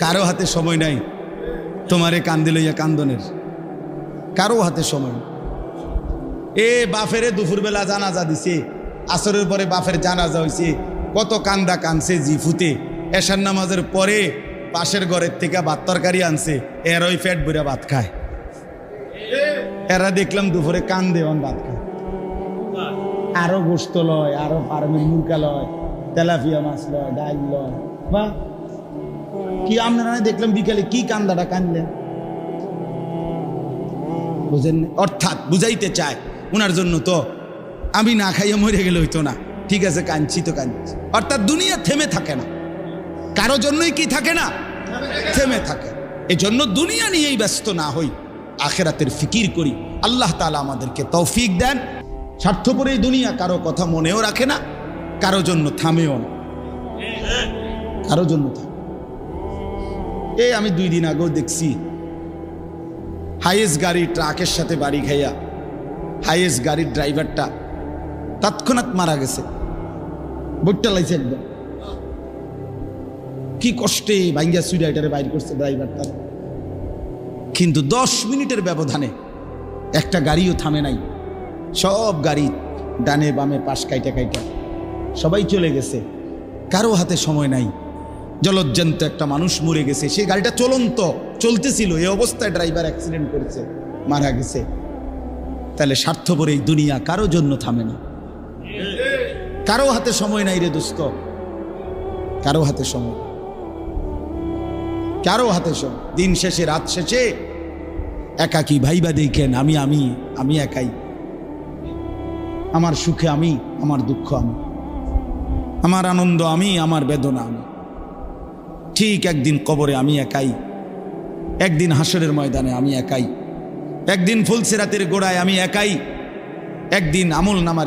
কারও হাতে সময় নাই। তোমারে কান্দে লইয়া কান্দনের। কারও হাতে সময়। এ বাফেরে দুপুরবেলা জানাজা দিছে। আসরের পরে বাফের জানাজা হয়েছে কত কান্দা কানছে জিফুতে এশার নামাজের পরে পাশের ঘরের থেকে ভাত তরকারি আনছে। এর ওই ফ্যাট বুড়া ভাত খায়। এরা দেখলাম দুপুরে কান্দে অন ভাত খায়। আরও গোস্ত লয়, আরও ফার্মের মুরগা লয় তেলাফিয়া মাছ লয় ডাল লয়। বা কি আপনারা দেখলাম বিকালে কি কান্দাটা কানলেন? বুঝেন অর্থাৎ বুঝাইতে চায় ওনার জন্য তো আমি না খাইয়ে মরে গেলে হইতো না। ঠিক আছে, কাঁদছি তো কাঁদছি। অর্থাৎ দুনিয়া থেমে থাকে না। কারও জন্যই কি থাকে না? থেমে থাকে। এই জন্য দুনিয়া নিয়েই ব্যস্ত না হই। আখেরাতের ফিকির করি। আল্লাহ তালা আমাদেরকে তৌফিক দেন। স্বার্থপর এই দুনিয়া কারও কথা মনেও রাখে না, কারও জন্য থামেও না। কারও জন্য থামে এই আমি দুই দিন আগেও দেখছি। হাইয়েস্ট গাড়ি ট্রাকের সাথে বাড়ি খাইয়া, হাইয়েস্ট গাড়ির ড্রাইভারটা তৎক্ষণাৎ মারা গেছে। বইটা লাইছে একদম। কি কষ্টে ভাঙ্গিয়া সুইডাইটারে বাইর করছে ড্রাইভারটা। কিন্তু দশ মিনিটের ব্যবধানে একটা গাড়িও থামে নাই। সব গাড়ি ডানে বামে পাশ কাইটা কাইটা। সবাই চলে গেছে। কারও হাতে সময় নাই। জলজ্জান্ত একটা মানুষ মরে গেছে। সেই গাড়িটা চলন্ত, চলতেছিল। এই অবস্থায় ড্রাইভার অ্যাক্সিডেন্ট করেছে, মারা গেছে। তাহলে স্বার্থপর এই দুনিয়া কারও জন্য থামে না। কারও হাতে সময় নাই রে দোস্ত। কারও হাতে সময় কারও হাতে সময় দিন শেষে, রাত শেষে একাকি ভাইবা দেখেন, আমি আমি আমি একাই। আমার সুখে আমি, আমার দুঃখ আমি। আমার আনন্দ আমি, আমার বেদনা আমি। ঠিক একদিন কবরে আমি একাই। একদিন হাসরের ময়দানে আমি একাই। একদিন ফুলসেরাতের গোড়ায় আমি একাই। একদিন আমল নামার